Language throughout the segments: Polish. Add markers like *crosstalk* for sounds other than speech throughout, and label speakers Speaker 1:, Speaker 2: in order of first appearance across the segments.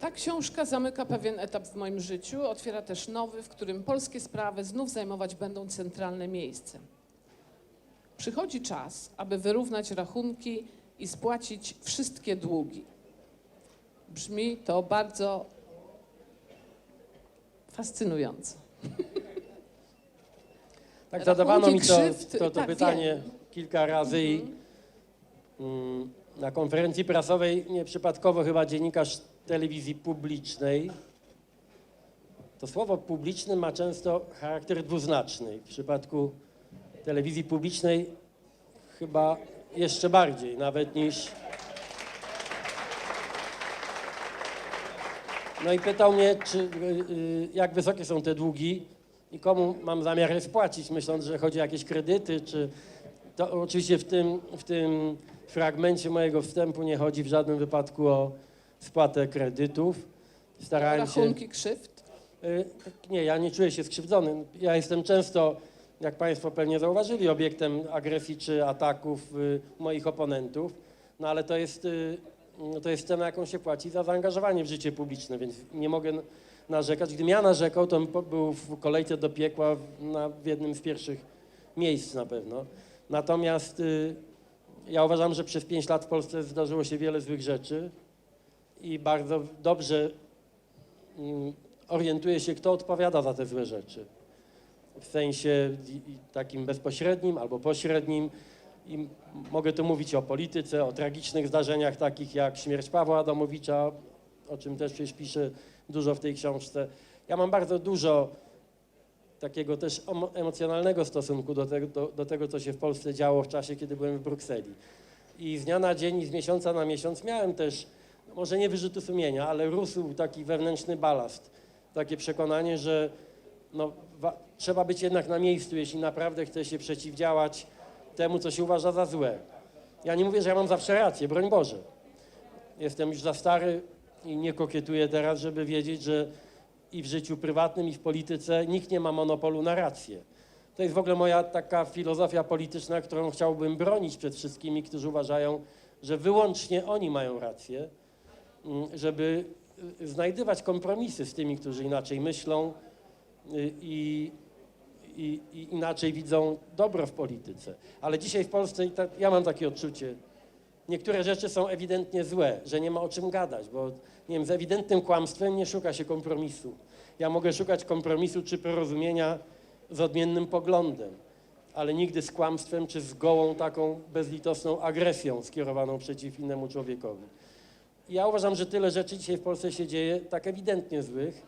Speaker 1: Ta książka zamyka pewien etap w moim życiu, otwiera też nowy, w którym polskie sprawy znów zajmować będą centralne miejsce. Przychodzi czas, aby wyrównać rachunki i spłacić wszystkie długi. Brzmi to bardzo fascynująco. *laughs*
Speaker 2: Tak zadawano mi to,
Speaker 1: krzywd,
Speaker 2: to, to
Speaker 1: tak,
Speaker 2: pytanie
Speaker 1: wiem.
Speaker 2: kilka razy i mm, na konferencji prasowej nieprzypadkowo chyba dziennikarz telewizji publicznej to słowo publiczny ma często charakter dwuznaczny. W przypadku telewizji publicznej chyba jeszcze bardziej nawet niż No i pytał mnie, czy, y, y, jak wysokie są te długi i komu mam zamiar je spłacić, myśląc, że chodzi o jakieś kredyty, czy to oczywiście w tym, w tym fragmencie mojego wstępu nie chodzi w żadnym wypadku o spłatę kredytów. Starałem się...
Speaker 1: Rachunki krzywd.
Speaker 2: Y, Nie, ja nie czuję się skrzywdzony. Ja jestem często, jak Państwo pewnie zauważyli, obiektem agresji czy ataków y, moich oponentów, no ale to jest, y, no to jest cena, jaką się płaci za zaangażowanie w życie publiczne, więc nie mogę narzekać. Gdybym ja narzekał, to był w kolejce do piekła w- na, w jednym z pierwszych miejsc na pewno. Natomiast ja uważam, że przez pięć lat w Polsce zdarzyło się wiele złych rzeczy i bardzo dobrze mm, orientuje się, kto odpowiada za te złe rzeczy. W sensie takim bezpośrednim albo pośrednim. I mogę tu mówić o polityce, o tragicznych zdarzeniach takich jak śmierć Pawła Adamowicza, o czym też przecież piszę dużo w tej książce. Ja mam bardzo dużo takiego też emo- emocjonalnego stosunku do tego, do, do tego, co się w Polsce działo w czasie, kiedy byłem w Brukseli. I z dnia na dzień i z miesiąca na miesiąc miałem też, może nie wyrzuty sumienia, ale rósł taki wewnętrzny balast. Takie przekonanie, że no, trzeba być jednak na miejscu, jeśli naprawdę chce się przeciwdziałać temu, co się uważa za złe. Ja nie mówię, że ja mam zawsze rację, broń Boże. Jestem już za stary i nie kokietuję teraz, żeby wiedzieć, że i w życiu prywatnym, i w polityce nikt nie ma monopolu na rację. To jest w ogóle moja taka filozofia polityczna, którą chciałbym bronić przed wszystkimi, którzy uważają, że wyłącznie oni mają rację, żeby y, znajdywać kompromisy z tymi, którzy inaczej myślą y, i, i, i inaczej widzą dobro w polityce. Ale dzisiaj w Polsce, ja mam takie odczucie, niektóre rzeczy są ewidentnie złe, że nie ma o czym gadać, bo nie wiem, z ewidentnym kłamstwem nie szuka się kompromisu. Ja mogę szukać kompromisu czy porozumienia z odmiennym poglądem, ale nigdy z kłamstwem czy z gołą taką bezlitosną agresją skierowaną przeciw innemu człowiekowi. Ja uważam, że tyle rzeczy dzisiaj w Polsce się dzieje, tak ewidentnie złych,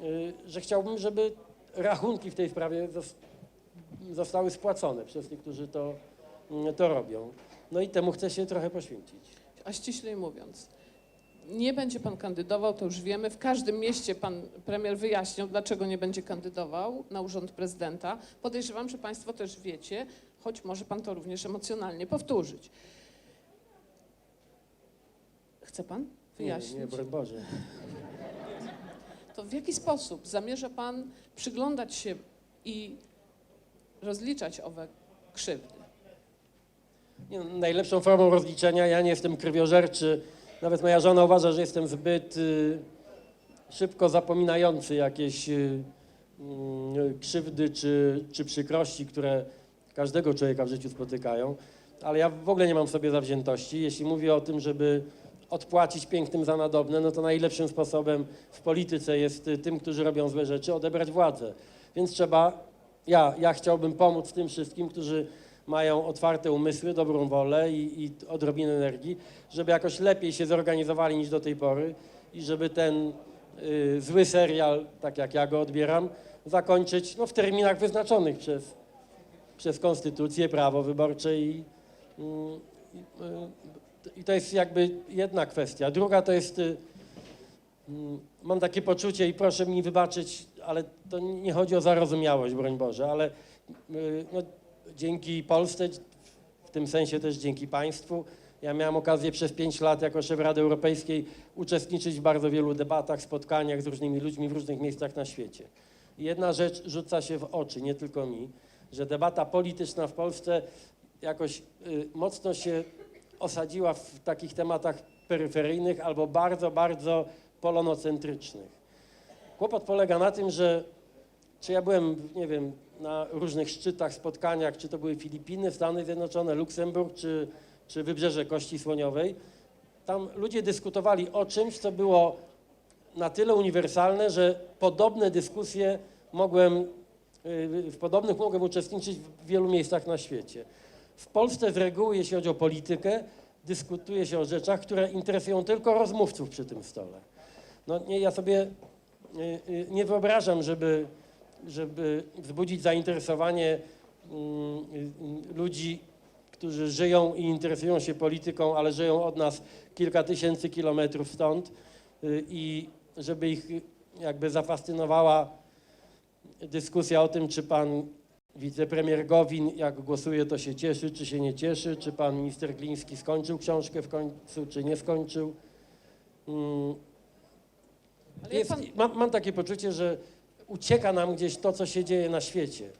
Speaker 2: y, że chciałbym, żeby rachunki w tej sprawie zos- zostały spłacone przez tych, którzy to, mm, to robią. No i temu chcę się trochę poświęcić.
Speaker 1: A ściślej mówiąc, nie będzie pan kandydował, to już wiemy. W każdym mieście pan premier wyjaśniał, dlaczego nie będzie kandydował na urząd prezydenta. Podejrzewam, że państwo też wiecie, choć może pan to również emocjonalnie powtórzyć. Chce pan wyjaśnić?
Speaker 2: Nie, nie, broń Boże.
Speaker 1: To w jaki sposób zamierza pan przyglądać się i rozliczać owe krzywdy?
Speaker 2: Nie, no, najlepszą formą rozliczenia, ja nie jestem krwiożerczy, nawet moja żona uważa, że jestem zbyt y, szybko zapominający jakieś y, mm, krzywdy czy, czy przykrości, które każdego człowieka w życiu spotykają, ale ja w ogóle nie mam w sobie zawziętości. Jeśli mówię o tym, żeby odpłacić pięknym za nadobne, no to najlepszym sposobem w polityce jest y, tym, którzy robią złe rzeczy, odebrać władzę. Więc trzeba, ja, ja chciałbym pomóc tym wszystkim, którzy mają otwarte umysły, dobrą wolę i, i odrobinę energii, żeby jakoś lepiej się zorganizowali niż do tej pory i żeby ten y, zły serial, tak jak ja go odbieram, zakończyć no, w terminach wyznaczonych przez, przez konstytucję, prawo wyborcze i, mm, i, y, i to jest jakby jedna kwestia. Druga to jest, y, mm, mam takie poczucie i proszę mi wybaczyć, ale to nie chodzi o zarozumiałość, broń Boże, ale y, no, dzięki Polsce, w tym sensie też dzięki państwu. Ja miałem okazję przez pięć lat jako szef Rady Europejskiej uczestniczyć w bardzo wielu debatach, spotkaniach z różnymi ludźmi w różnych miejscach na świecie. I jedna rzecz rzuca się w oczy, nie tylko mi, że debata polityczna w Polsce jakoś y, mocno się osadziła w takich tematach peryferyjnych albo bardzo, bardzo polonocentrycznych. Kłopot polega na tym, że czy ja byłem, nie wiem, na różnych szczytach, spotkaniach, czy to były Filipiny, Stany Zjednoczone, Luksemburg, czy, czy Wybrzeże Kości Słoniowej, tam ludzie dyskutowali o czymś, co było na tyle uniwersalne, że podobne dyskusje mogłem, y, w podobnych mogłem uczestniczyć w wielu miejscach na świecie. W Polsce z reguły, jeśli chodzi o politykę, dyskutuje się o rzeczach, które interesują tylko rozmówców przy tym stole. No nie, ja sobie y, y, nie wyobrażam, żeby, żeby wzbudzić zainteresowanie mm, ludzi, którzy żyją i interesują się polityką, ale żyją od nas kilka tysięcy kilometrów stąd y, i żeby ich jakby zafascynowała dyskusja o tym, czy pan wicepremier Gowin, jak głosuje, to się cieszy, czy się nie cieszy, czy pan minister Gliński skończył książkę w końcu, czy nie skończył. Mm, Jest,
Speaker 1: pan,
Speaker 2: mam, mam takie poczucie, że ucieka nam gdzieś to, co się dzieje na świecie,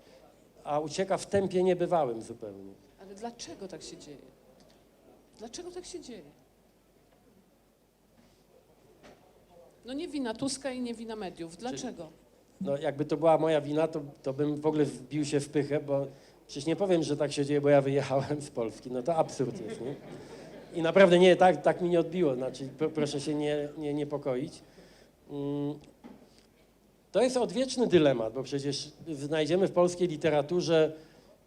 Speaker 2: a ucieka w tempie niebywałym zupełnie.
Speaker 1: ale dlaczego tak się dzieje? Dlaczego tak się dzieje? No nie wina Tuska i nie wina mediów. Dlaczego?
Speaker 2: No, jakby to była moja wina, to, to bym w ogóle wbił się w pychę, bo przecież nie powiem, że tak się dzieje, bo ja wyjechałem z Polski. No to absurd jest, nie? I naprawdę nie, tak, tak mi nie odbiło, znaczy pro, proszę się nie, nie niepokoić. Mm. To jest odwieczny dylemat, bo przecież znajdziemy w polskiej literaturze,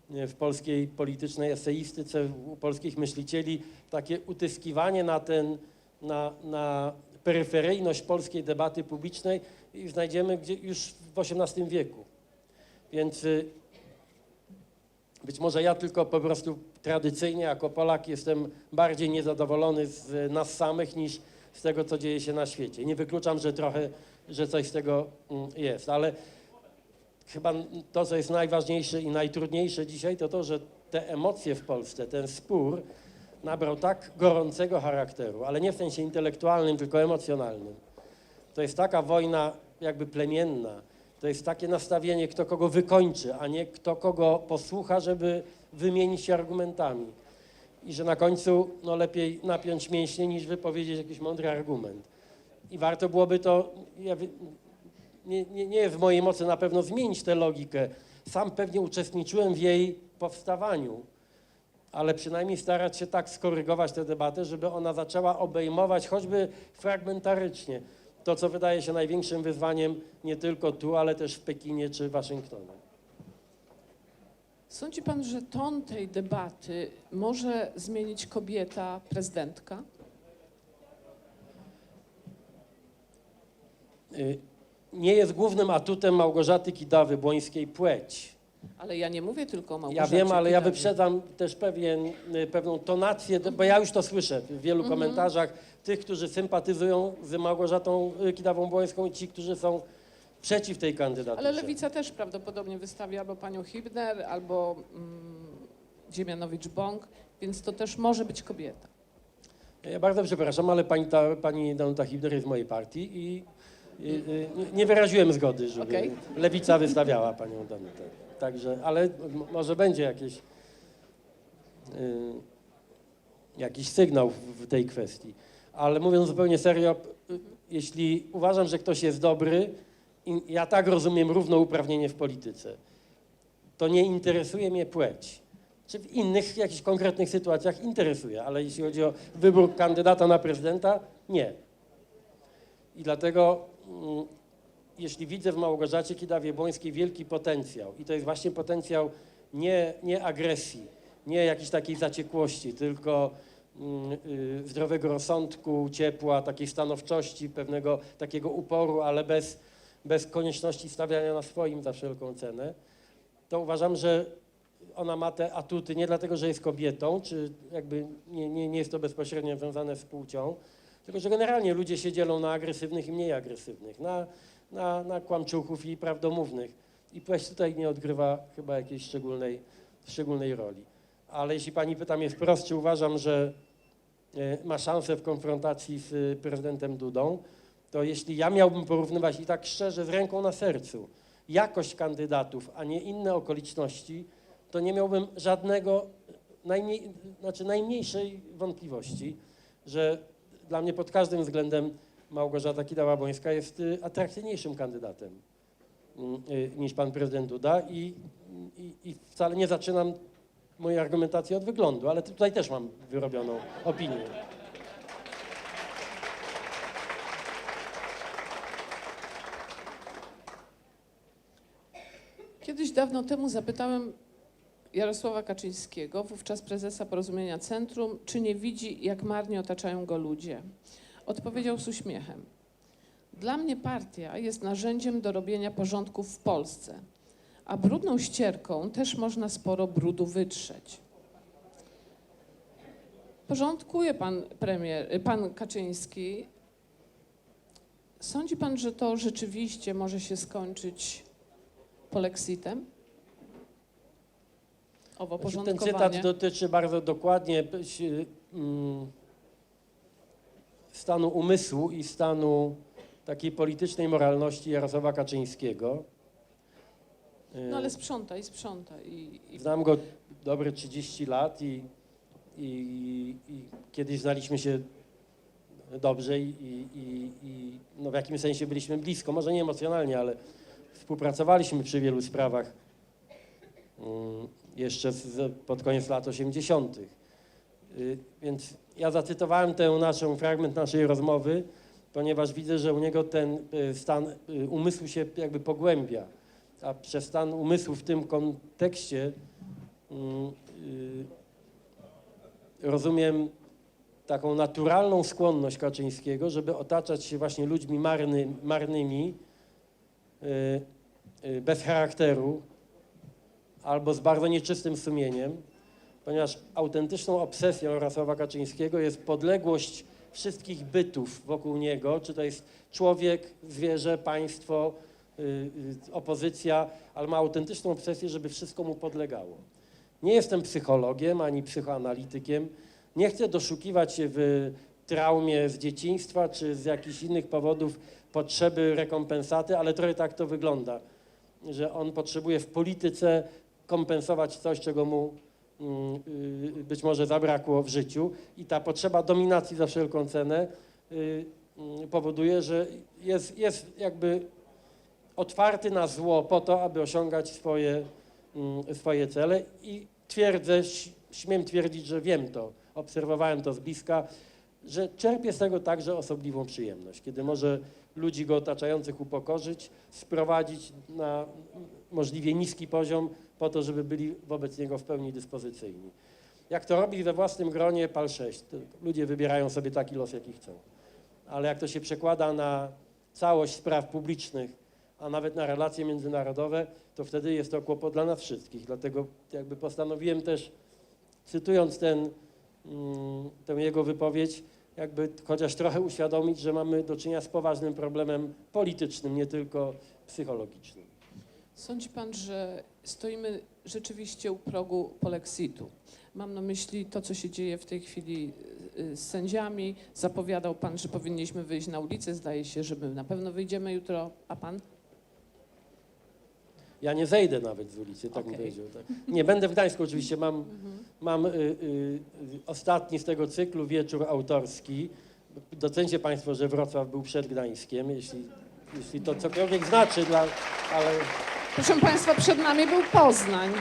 Speaker 2: w polskiej politycznej eseistyce, u polskich myślicieli takie utyskiwanie na ten, na, na peryferyjność polskiej debaty publicznej i znajdziemy gdzie, już w XVIII wieku. Więc y, być może ja tylko po prostu tradycyjnie jako Polak jestem bardziej niezadowolony z nas samych niż z tego, co dzieje się na świecie. Nie wykluczam, że trochę, że coś z tego mm, jest, ale chyba to, co jest najważniejsze i najtrudniejsze dzisiaj, to to, że te emocje w Polsce, ten spór nabrał tak gorącego charakteru, ale nie w sensie intelektualnym, tylko emocjonalnym. To jest taka wojna jakby plemienna, to jest takie nastawienie, kto kogo wykończy, a nie kto kogo posłucha, żeby wymienić się argumentami. I że na końcu no, lepiej napiąć mięśnie, niż wypowiedzieć jakiś mądry argument. I warto byłoby to, ja, nie, nie, nie w mojej mocy na pewno zmienić tę logikę. Sam pewnie uczestniczyłem w jej powstawaniu, ale przynajmniej starać się tak skorygować tę debatę, żeby ona zaczęła obejmować choćby fragmentarycznie to, co wydaje się największym wyzwaniem nie tylko tu, ale też w Pekinie czy Waszyngtonie.
Speaker 1: Sądzi pan, że ton tej debaty może zmienić kobieta prezydentka?
Speaker 2: Y, Nie jest głównym atutem Małgorzaty Kidawy-Błońskiej płeć.
Speaker 1: Ale ja nie mówię tylko o
Speaker 2: Ja
Speaker 1: Małgorzacie
Speaker 2: wiem, ale ja
Speaker 1: Kidawy.
Speaker 2: wyprzedzam też pewien, y, pewną tonację, bo ja już to słyszę w wielu
Speaker 1: Mhm.
Speaker 2: komentarzach tych, którzy sympatyzują z Małgorzatą y, Kidawą-Błońską i ci, którzy są przeciw tej kandydaturze.
Speaker 1: Ale Lewica też prawdopodobnie wystawi albo panią Hibner, albo mm, Dziemianowicz-Bąk, więc to też może być kobieta.
Speaker 2: Ja bardzo przepraszam, ale pani, ta, pani Danuta Hibner jest w mojej partii i i, y, nie- wyraziłem zgody, żeby
Speaker 1: Okej.
Speaker 2: Lewica wystawiała panią Danutę. Także, ale może będzie jakieś, y, jakiś sygnał w tej kwestii. Ale mówiąc zupełnie serio, jeśli uważam, że ktoś jest dobry, ja tak rozumiem równouprawnienie w polityce, to nie interesuje mnie płeć. Czy w innych jakichś konkretnych sytuacjach interesuje, ale jeśli chodzi o wybór kandydata na prezydenta, nie. I dlatego, mm, jeśli widzę w Małgorzacie Kidawie-Błońskiej wielki potencjał, i to jest właśnie potencjał nie, nie agresji, nie jakiejś takiej zaciekłości, tylko zdrowego rozsądku, ciepła, takiej stanowczości, pewnego takiego uporu, ale bez, bez konieczności stawiania na swoim za wszelką cenę, to uważam, że ona ma te atuty nie dlatego, że jest kobietą, czy jakby nie, nie, nie jest to bezpośrednio związane z płcią, tylko że generalnie ludzie się dzielą na agresywnych i mniej agresywnych, na, na, na kłamczuchów i prawdomównych. I płeć tutaj nie odgrywa chyba jakiejś szczególnej, szczególnej roli. Ale jeśli pani pyta mnie wprost, czy uważam, że ma szansę w konfrontacji z e, prezydentem Dudą, to jeśli ja miałbym porównywać i tak szczerze, z ręką na sercu, jakość kandydatów, a nie inne okoliczności, to nie miałbym żadnego, najmniej, znaczy najmniejszej wątpliwości, że dla mnie pod każdym względem Małgorzata Kidawa-Błońska jest y, atrakcyjniejszym kandydatem mm, y, niż pan prezydent Duda i, i, i wcale nie zaczynam mojej argumentacji od wyglądu, ale tutaj też mam wyrobioną opinię.
Speaker 1: Kiedyś dawno temu zapytałem Jarosława Kaczyńskiego, wówczas prezesa Porozumienia Centrum, czy nie widzi, jak marnie otaczają go ludzie. Odpowiedział z uśmiechem. Dla mnie partia jest narzędziem do robienia porządków w Polsce, a brudną ścierką też można sporo brudu wytrzeć. Porządkuje pan premier, pan Kaczyński. Sądzi pan, że to rzeczywiście może się skończyć polexitem? Owo
Speaker 2: Znaczy, Ten cytat dotyczy bardzo dokładnie si- mm, stanu umysłu i stanu takiej politycznej moralności Jarosława Kaczyńskiego.
Speaker 1: No ale sprząta i sprząta. I, i
Speaker 2: Znam go dobre 30 lat i, i, i kiedyś znaliśmy się dobrze i, i, i no w jakimś sensie byliśmy blisko, może nie emocjonalnie, ale współpracowaliśmy przy wielu sprawach mm, jeszcze z, pod koniec lat 80. Y, Więc ja zacytowałem tę naszą, fragment naszej rozmowy, ponieważ widzę, że u niego ten y, stan y, umysłu się jakby pogłębia a przez stan umysłu w tym kontekście mm, y, rozumiem taką naturalną skłonność Kaczyńskiego, żeby otaczać się właśnie ludźmi marny, marnymi, y, y, bez charakteru albo z bardzo nieczystym sumieniem, ponieważ autentyczną obsesją Jarosława Kaczyńskiego jest podległość wszystkich bytów wokół niego, czy to jest człowiek, zwierzę, państwo, opozycja, ale ma autentyczną obsesję, żeby wszystko mu podlegało. Nie jestem psychologiem ani psychoanalitykiem. Nie chcę doszukiwać się w traumie z dzieciństwa czy z jakichś innych powodów potrzeby rekompensaty, ale trochę tak to wygląda, że on potrzebuje w polityce kompensować coś, czego mu mm, y, być może zabrakło w życiu i ta potrzeba dominacji za wszelką cenę y, mm, powoduje, że jest, jest jakby otwarty na zło po to, aby osiągać swoje, mm, swoje cele i twierdzę, śmiem twierdzić, że wiem to, obserwowałem to z bliska, że czerpie z tego także osobliwą przyjemność, kiedy może ludzi go otaczających upokorzyć, sprowadzić na możliwie niski poziom po to, żeby byli wobec niego w pełni dyspozycyjni. Jak to robi we własnym gronie PAL 6, to ludzie wybierają sobie taki los, jaki chcą. Ale jak to się przekłada na całość spraw publicznych, a nawet na relacje międzynarodowe, to wtedy jest to kłopot dla nas wszystkich. Dlatego jakby postanowiłem też, cytując ten, mm, tę jego wypowiedź, jakby chociaż trochę uświadomić, że mamy do czynienia z poważnym problemem politycznym, nie tylko psychologicznym.
Speaker 1: Sądzi pan, że stoimy rzeczywiście u progu polexitu? Mam na myśli to, co się dzieje w tej chwili y, z sędziami. Zapowiadał pan, że powinniśmy wyjść na ulicę. Zdaje się, że my na pewno wyjdziemy jutro. A pan?
Speaker 2: Ja nie zejdę nawet z ulicy, tak bym
Speaker 1: Okej.
Speaker 2: powiedział. Tak. Nie, będę w Gdańsku oczywiście, mam, mam y, y, ostatni z tego cyklu wieczór autorski. Docencie Państwo, że Wrocław był przed Gdańskiem, jeśli, jeśli to cokolwiek znaczy, dla, ale
Speaker 1: Proszę państwa, przed nami był Poznań.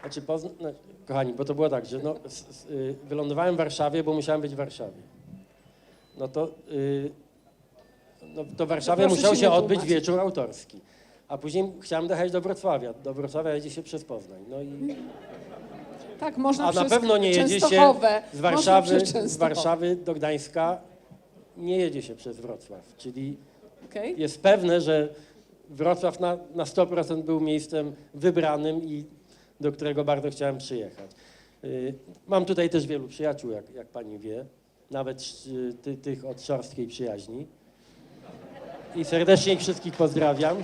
Speaker 2: znaczy, pozna, no, kochani, bo to było tak, że no, s, s, y, wylądowałem w Warszawie, bo musiałem być w Warszawie. No to, y, no, to w Warszawie musiał
Speaker 1: się
Speaker 2: się odbyć wieczór autorski. A później chciałem dojechać do Wrocławia. Do Wrocławia jedzie się przez Poznań. No i
Speaker 1: Tak, można
Speaker 2: A na
Speaker 1: przez
Speaker 2: pewno nie jedzie się
Speaker 1: Częstochowę.
Speaker 2: z
Speaker 1: Można
Speaker 2: Warszawy,
Speaker 1: przez
Speaker 2: z
Speaker 1: Częstochowę.
Speaker 2: Warszawy do Gdańska nie jedzie się przez Wrocław. Czyli
Speaker 1: Okej?
Speaker 2: jest pewne, że Wrocław na, na 100% był miejscem wybranym i do którego bardzo chciałem przyjechać. Y, Mam tutaj też wielu przyjaciół, jak, jak pani wie, nawet y, ty, tych od szorstkiej przyjaźni. I serdecznie ich wszystkich pozdrawiam.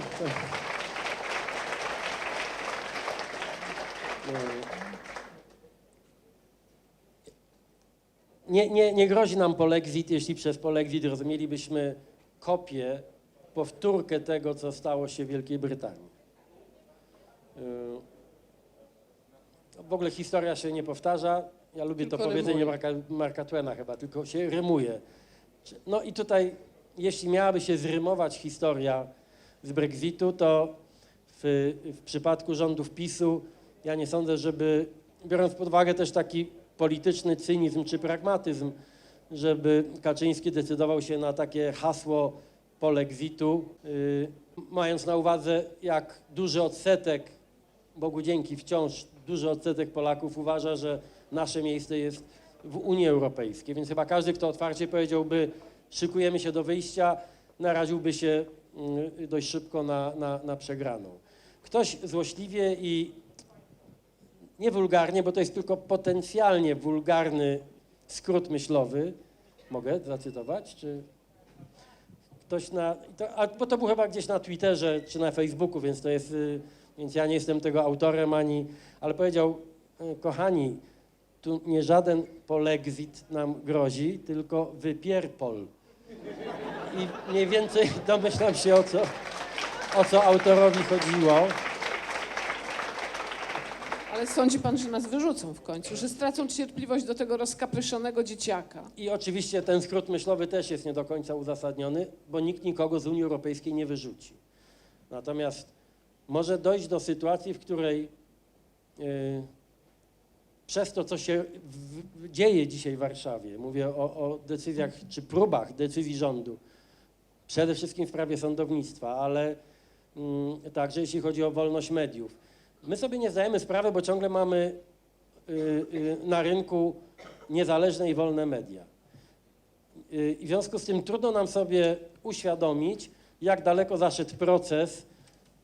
Speaker 2: Nie, nie, nie grozi nam polexit, jeśli przez polexit rozumielibyśmy kopię, powtórkę tego, co stało się w Wielkiej Brytanii. Yy, W ogóle historia się nie powtarza. Ja lubię
Speaker 1: Tylko
Speaker 2: to powiedzenie. Marka, Marka Twena chyba, tylko się rymuje. No i tutaj, jeśli miałaby się zrymować historia z Brexitu, to w, w przypadku rządów PiSu ja nie sądzę, żeby, biorąc pod uwagę też taki polityczny cynizm czy pragmatyzm, żeby Kaczyński decydował się na takie hasło polexitu, yy, mając na uwadze, jak duży odsetek, Bogu dzięki, wciąż duży odsetek Polaków uważa, że nasze miejsce jest w Unii Europejskiej. Więc chyba każdy, kto otwarcie powiedziałby, szykujemy się do wyjścia, naraziłby się mm, dość szybko na, na, na przegraną. Ktoś złośliwie i nie wulgarnie, bo to jest tylko potencjalnie wulgarny skrót myślowy. Mogę zacytować? Czy ktoś na. To, a, bo to było chyba gdzieś na Twitterze czy na Facebooku, więc to jest. y, Więc ja nie jestem tego autorem ani. Ale powiedział, y, kochani, tu nie żaden polexit nam grozi, tylko wypierpol. I mniej więcej domyślam się o co, o co autorowi chodziło.
Speaker 1: Ale sądzi pan, że nas wyrzucą w końcu, że stracą cierpliwość do tego rozkapryszonego dzieciaka.
Speaker 2: I oczywiście ten skrót myślowy też jest nie do końca uzasadniony, bo nikt nikogo z Unii Europejskiej nie wyrzuci. Natomiast może dojść do sytuacji, w której yy, przez to, co się w, dzieje dzisiaj w Warszawie, mówię o, o decyzjach czy próbach decyzji rządu, przede wszystkim w sprawie sądownictwa, ale mm, także jeśli chodzi o wolność mediów. My sobie nie zdajemy sprawy, bo ciągle mamy y, y, na rynku niezależne i wolne media. Y, w związku z tym trudno nam sobie uświadomić, jak daleko zaszedł proces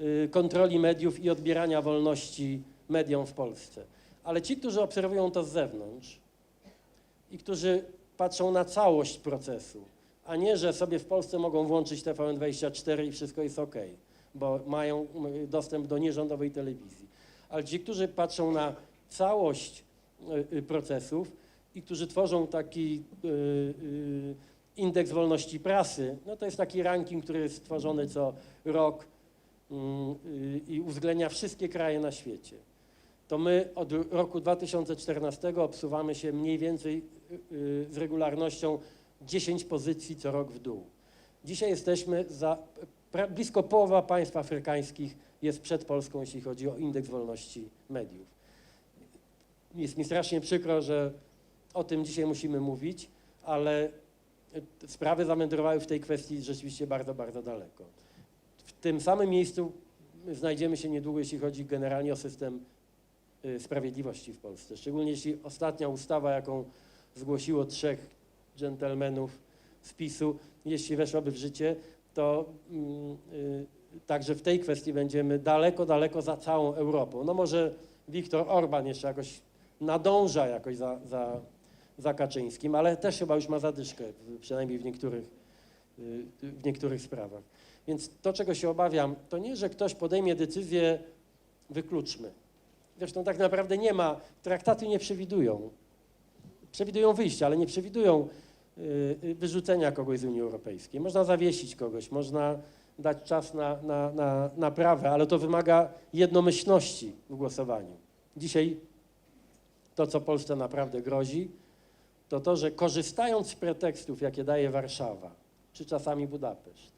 Speaker 2: y, kontroli mediów i odbierania wolności mediom w Polsce. Ale ci, którzy obserwują to z zewnątrz i którzy patrzą na całość procesu, a nie, że sobie w Polsce mogą włączyć TVN24 i wszystko jest ok, bo mają dostęp do nierządowej telewizji. Ale ci, którzy patrzą na całość y, y, procesów i którzy tworzą taki y, indeks wolności prasy, no to jest taki ranking, który jest tworzony co rok mm, i uwzględnia wszystkie kraje na świecie. To my od roku 2014 obsuwamy się mniej więcej y, y, z regularnością 10 pozycji co rok w dół. Dzisiaj jesteśmy za, blisko połowa państw afrykańskich jest przed Polską, jeśli chodzi o indeks wolności mediów. Jest mi strasznie przykro, że o tym dzisiaj musimy mówić, ale y, sprawy zawędrowały w tej kwestii rzeczywiście bardzo, bardzo daleko. W tym samym miejscu znajdziemy się niedługo, jeśli chodzi generalnie o system sprawiedliwości w Polsce. Szczególnie jeśli ostatnia ustawa, jaką zgłosiło trzech dżentelmenów z PiSu, jeśli weszłaby w życie, to mm, y, także w tej kwestii będziemy daleko, daleko za całą Europą. No może Viktor Orban jeszcze jakoś nadąża jakoś za, za, za Kaczyńskim, ale też chyba już ma zadyszkę, przynajmniej w niektórych, y, w niektórych sprawach. Więc to, czego się obawiam, to nie, że ktoś podejmie decyzję, wykluczmy. Zresztą tak naprawdę nie ma, traktaty nie przewidują. Przewidują wyjście, ale nie przewidują y, y, wyrzucenia kogoś z Unii Europejskiej. Można zawiesić kogoś, można dać czas na, na, na naprawę, ale to wymaga jednomyślności w głosowaniu. Dzisiaj to, co Polsce naprawdę grozi, to to, że korzystając z pretekstów, jakie daje Warszawa, czy czasami Budapeszt,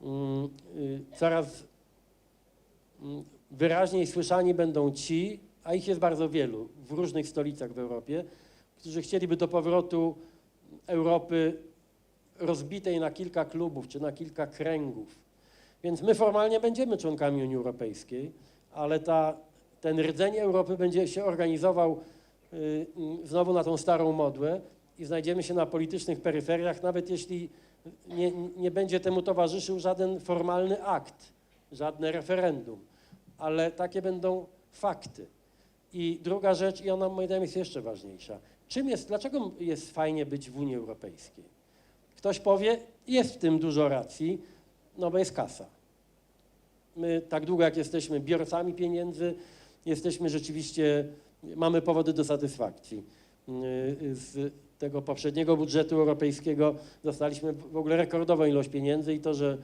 Speaker 2: mm, y, coraz mm, wyraźniej słyszani będą ci, a ich jest bardzo wielu w różnych stolicach w Europie, którzy chcieliby do powrotu Europy rozbitej na kilka klubów czy na kilka kręgów. Więc my formalnie będziemy członkami Unii Europejskiej, ale ta, ten rdzeń Europy będzie się organizował y, znowu na tą starą modłę i znajdziemy się na politycznych peryferiach, nawet jeśli nie, nie będzie temu towarzyszył żaden formalny akt, żadne referendum, ale takie będą fakty. I druga rzecz, i ona moim zdaniem jest jeszcze ważniejsza. Czym jest, dlaczego jest fajnie być w Unii Europejskiej? Ktoś powie, jest w tym dużo racji, no bo jest kasa. My tak długo jak jesteśmy biorcami pieniędzy, jesteśmy rzeczywiście, mamy powody do satysfakcji. Yy, Z tego poprzedniego budżetu europejskiego dostaliśmy w ogóle rekordową ilość pieniędzy i to, że,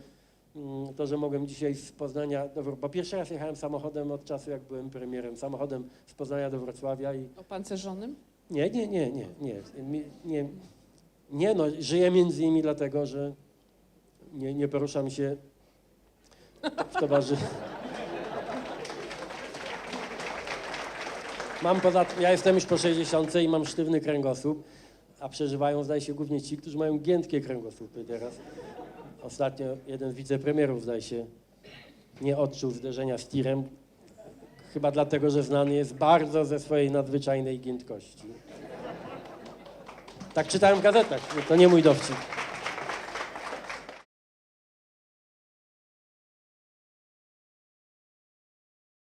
Speaker 2: to, że mogłem dzisiaj z Poznania do Wrocławia, bo pierwszy raz jechałem samochodem od czasu, jak byłem premierem, samochodem z Poznania do Wrocławia i
Speaker 1: Opancerzonym?
Speaker 2: nie, nie, nie, nie, nie, nie. Nie no, żyję między innymi dlatego, że nie, nie poruszam się w towarzystwie. Mam poza tym, ja jestem już po 60 i mam sztywny kręgosłup, a przeżywają zdaje się głównie ci, którzy mają giętkie kręgosłupy teraz. Ostatnio jeden z wicepremierów zdaje się nie odczuł zderzenia z tirem, chyba dlatego, że znany jest bardzo ze swojej nadzwyczajnej giętkości. Tak czytałem w gazetach, to nie mój dowcip.